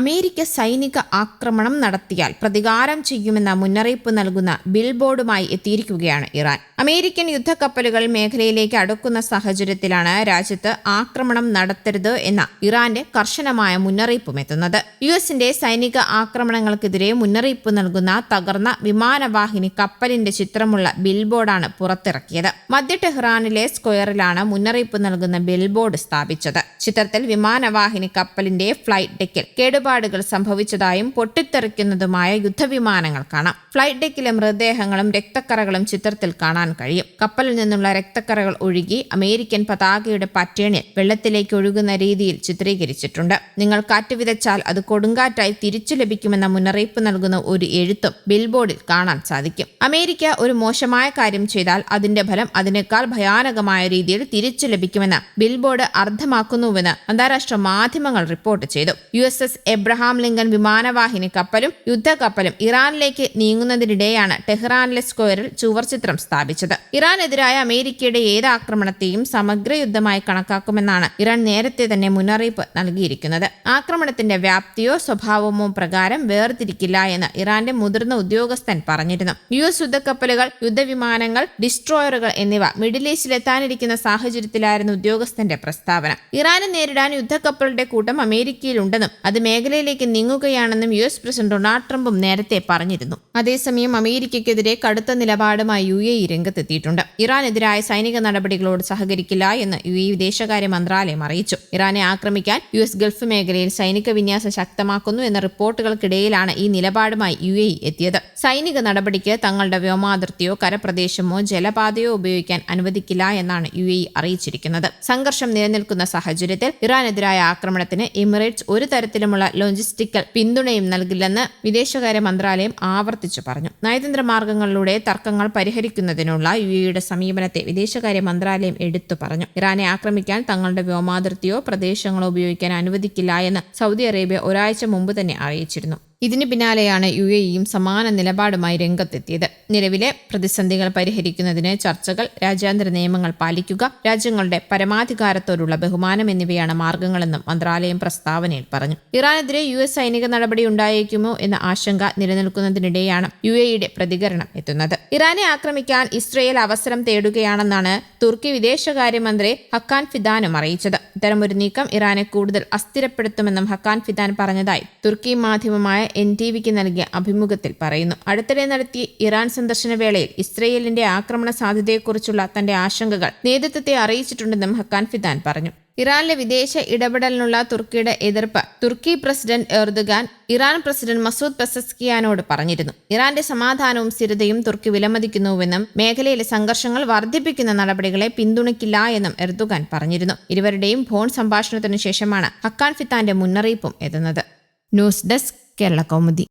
America സൈനിക ആക്രമണം നടത്തിയാൽ പ്രതികാരം ചെയ്യുമെന്ന മുന്നറിയിപ്പ് നൽകുന്ന ബിൽബോർഡുമായി എത്തിയിരിക്കുകയാണ് ഇറാൻ. അമേരിക്കൻ യുദ്ധക്കപ്പലുകൾ മേഖലയിലേക്ക് അടുക്കുന്ന സാഹചര്യത്തിലാണ് രാജ്യത്ത് ആക്രമണം നടത്തരുത് എന്ന ഇറാന്റെ കർശനമായ മുന്നറിയിപ്പും എത്തുന്നത്. യു എസിന്റെ സൈനിക ആക്രമണങ്ങൾക്കെതിരെ മുന്നറിയിപ്പ് നൽകുന്ന തകർന്ന വിമാനവാഹിനി കപ്പലിന്റെ ചിത്രമുള്ള ബിൽബോർഡാണ് പുറത്തിറക്കിയത്. മധ്യ ടെഹ്റാനിലെ സ്ക്വയറിലാണ് മുന്നറിയിപ്പ് നൽകുന്ന ബിൽബോർഡ് സ്ഥാപിച്ചത്. ചിത്രത്തിൽ വിമാനവാഹിനി കപ്പലിന്റെ ഫ്ലൈറ്റ് ഡെക്കിൽ കേടുപാടുകൾ സംഭവിച്ചതായും പൊട്ടിത്തെറിക്കുന്നതുമായ യുദ്ധവിമാനങ്ങൾ കാണാം. ഫ്ലൈറ്റ് ഡെക്കിലെ മൃതദേഹങ്ങളും രക്തക്കറകളും ചിത്രത്തിൽ കാണാൻ കഴിയും. കപ്പലിൽ നിന്നുള്ള രക്തക്കറകൾ ഒഴുകി അമേരിക്കൻ പതാകയുടെ പറ്റേണിൽ വെള്ളത്തിലേക്ക് ഒഴുകുന്ന രീതിയിൽ ചിത്രീകരിച്ചിട്ടുണ്ട്. നിങ്ങൾ കാറ്റ് വിതച്ചാൽ അത് കൊടുങ്കാറ്റായി തിരിച്ചു ലഭിക്കുമെന്ന മുന്നറിയിപ്പ് നൽകുന്ന ഒരു എഴുത്തും ബിൽബോർഡിൽ കാണാൻ സാധിക്കും. അമേരിക്ക ഒരു മോശമായ കാര്യം ചെയ്താൽ അതിന്റെ ഫലം അതിനേക്കാൾ ഭയാനകമായ രീതിയിൽ തിരിച്ചു ലഭിക്കുമെന്ന് ബിൽബോർഡ് അർത്ഥമാക്കുന്നുവെന്ന് അന്താരാഷ്ട്ര മാധ്യമങ്ങൾ റിപ്പോർട്ട് ചെയ്തു. U S S Abraham Lincoln വിമാനവാഹിനി കപ്പലും യുദ്ധക്കപ്പലും ഇറാനിലേക്ക് നീങ്ങുന്നതിനിടെയാണ് ടെഹ്റാനിലെ സ്ക്വയറിൽ ചുവർ ചിത്രം സ്ഥാപിച്ചത്. ഇറാനെതിരായ അമേരിക്കയുടെ ഏത് ആക്രമണത്തെയും സമഗ്ര യുദ്ധമായി കണക്കാക്കുമെന്നാണ് ഇറാൻ നേരത്തെ തന്നെ മുന്നറിയിപ്പ് നൽകിയിരിക്കുന്നത്. ആക്രമണത്തിന്റെ വ്യാപ്തിയോ സ്വഭാവമോ പ്രകാരം വേർതിരിക്കില്ല എന്ന് ഇറാന്റെ മുതിർന്ന ഉദ്യോഗസ്ഥൻ പറഞ്ഞിരുന്നു. യു എസ് യുദ്ധക്കപ്പലുകൾ യുദ്ധവിമാനങ്ങൾ ഡിസ്ട്രോയറുകൾ എന്നിവ മിഡിൽ ഈസ്റ്റിൽ എത്താനിരിക്കുന്ന സാഹചര്യത്തിലായിരുന്നു ഉദ്യോഗസ്ഥന്റെ പ്രസ്താവന. ഇറാനെ നേരിടാൻ യുദ്ധക്കപ്പലുകളുടെ കൂട്ടം അമേരിക്കയിലുണ്ടെന്നും അത് മേഖലയിലേക്ക് നീങ്ങുകയാണെന്നും യു എസ് പ്രസിഡന്റ് ഡൊണാൾഡ് ട്രംപും നേരത്തെ പറഞ്ഞിരുന്നു. അതേസമയം അമേരിക്കയ്ക്കെതിരെ കടുത്ത നിലപാടുമായി യു എ രംഗത്തെത്തിയിട്ടുണ്ട്. ഇറാനെതിരായ സൈനിക നടപടികളോട് സഹകരിക്കില്ല എന്ന് യു എ വിദേശകാര്യ മന്ത്രാലയം അറിയിച്ചു. ഇറാനെ ആക്രമിക്കാൻ യു എസ് ഗൾഫ് മേഖലയിൽ സൈനിക വിന്യാസം ശക്തമാക്കുന്നു എന്ന റിപ്പോർട്ടുകൾക്കിടയിലാണ് ഈ നിലപാടുമായി യു എ എത്തിയത്. സൈനിക നടപടിക്ക് തങ്ങളുടെ വ്യോമാതിർത്തിയോ കരപ്രദേശമോ ജലപാതയോ ഉപയോഗിക്കാൻ അനുവദിക്കില്ല എന്നാണ് യു എ അറിയിച്ചിരിക്കുന്നത്. സംഘർഷം നിലനിൽക്കുന്ന സാഹചര്യത്തിൽ ഇറാനെതിരായ ആക്രമണത്തിന് എമിറേറ്റ്സ് ഒരു തരത്തിലുമുള്ള ലോജിസ്റ്റിക്കൽ പിന്തുണയും നൽകില്ലെന്ന് വിദേശകാര്യ മന്ത്രാലയം ആവർത്തിച്ചു പറഞ്ഞു. നയതന്ത്ര മാർഗങ്ങളിലൂടെ തർക്കങ്ങൾ പരിഹരിക്കുന്നതിനുള്ള യു എയുടെ സമീപനത്തെ വിദേശകാര്യ മന്ത്രാലയം എടുത്തു പറഞ്ഞു. ഇറാനെ ആക്രമിക്കാൻ തങ്ങളുടെ വ്യോമാതിർത്തിയോ പ്രദേശങ്ങളോ ഉപയോഗിക്കാൻ അനുവദിക്കില്ല എന്ന് സൗദി അറേബ്യ ഒരാഴ്ച മുമ്പ് തന്നെ അറിയിച്ചിരുന്നു. ഇതിന് പിന്നാലെയാണ് യു എ ഇയും സമാന നിലപാടുമായി രംഗത്തെത്തിയത്. നിലവിലെ പ്രതിസന്ധികൾ പരിഹരിക്കുന്നതിന് ചർച്ചകൾ രാജ്യാന്തര നിയമങ്ങൾ പാലിക്കുക രാജ്യങ്ങളുടെ പരമാധികാരത്തോടുള്ള ബഹുമാനം എന്നിവയാണ് മാർഗങ്ങളെന്നും മന്ത്രാലയം പ്രസ്താവനയിൽ പറഞ്ഞു. ഇറാനെതിരെ യു എസ് സൈനിക നടപടി ഉണ്ടായേക്കുമോ എന്ന ആശങ്ക നിലനിൽക്കുന്നതിനിടെയാണ് യു എയുടെ പ്രതികരണം എത്തുന്നത്. ഇറാനെ ആക്രമിക്കാൻ ഇസ്രയേൽ അവസരം തേടുകയാണെന്നാണ് തുർക്കി വിദേശകാര്യമന്ത്രി ഹക്കാൻ ഫിദാനും അറിയിച്ചത്. ഇത്തരമൊരു നീക്കം ഇറാനെ കൂടുതൽ അസ്ഥിരപ്പെടുത്തുമെന്നും ഹക്കാൻ ഫിദാൻ പറഞ്ഞതായി തുർക്കി മാധ്യമമായ എൻ ടി വിക്ക് നൽകിയ അഭിമുഖത്തിൽ പറയുന്നു. അടുത്തിടെ നടത്തിയ ഇറാൻ സന്ദർശന വേളയിൽ ഇസ്രയേലിന്റെ ആക്രമണ സാധ്യതയെക്കുറിച്ചുള്ള തന്റെ ആശങ്കകൾ നേതൃത്വത്തെ അറിയിച്ചിട്ടുണ്ടെന്നും ഹക്കാൻ ഫിദാൻ പറഞ്ഞു. ഇറാനിലെ വിദേശ ഇടപെടലിനുള്ള തുർക്കിയുടെ എതിർപ്പ് തുർക്കി president Erdogan Iran president Masoud പെസസ്കിയാനോട് പറഞ്ഞിരുന്നു. ഇറാന്റെ സമാധാനവും സ്ഥിരതയും തുർക്കി വിലമതിക്കുന്നുവെന്നും മേഖലയിലെ സംഘർഷങ്ങൾ വർദ്ധിപ്പിക്കുന്ന നടപടികളെ പിന്തുണയ്ക്കില്ല എന്നും എർദുഗാൻ പറഞ്ഞിരുന്നു. ഇരുവരുടെയും ഫോൺ സംഭാഷണത്തിനു ശേഷമാണ് ഹക്കാൻ ഫിത്താന്റെ മുന്നറിയിപ്പും എത്തുന്നത്. News desk Kerala Kaumudi.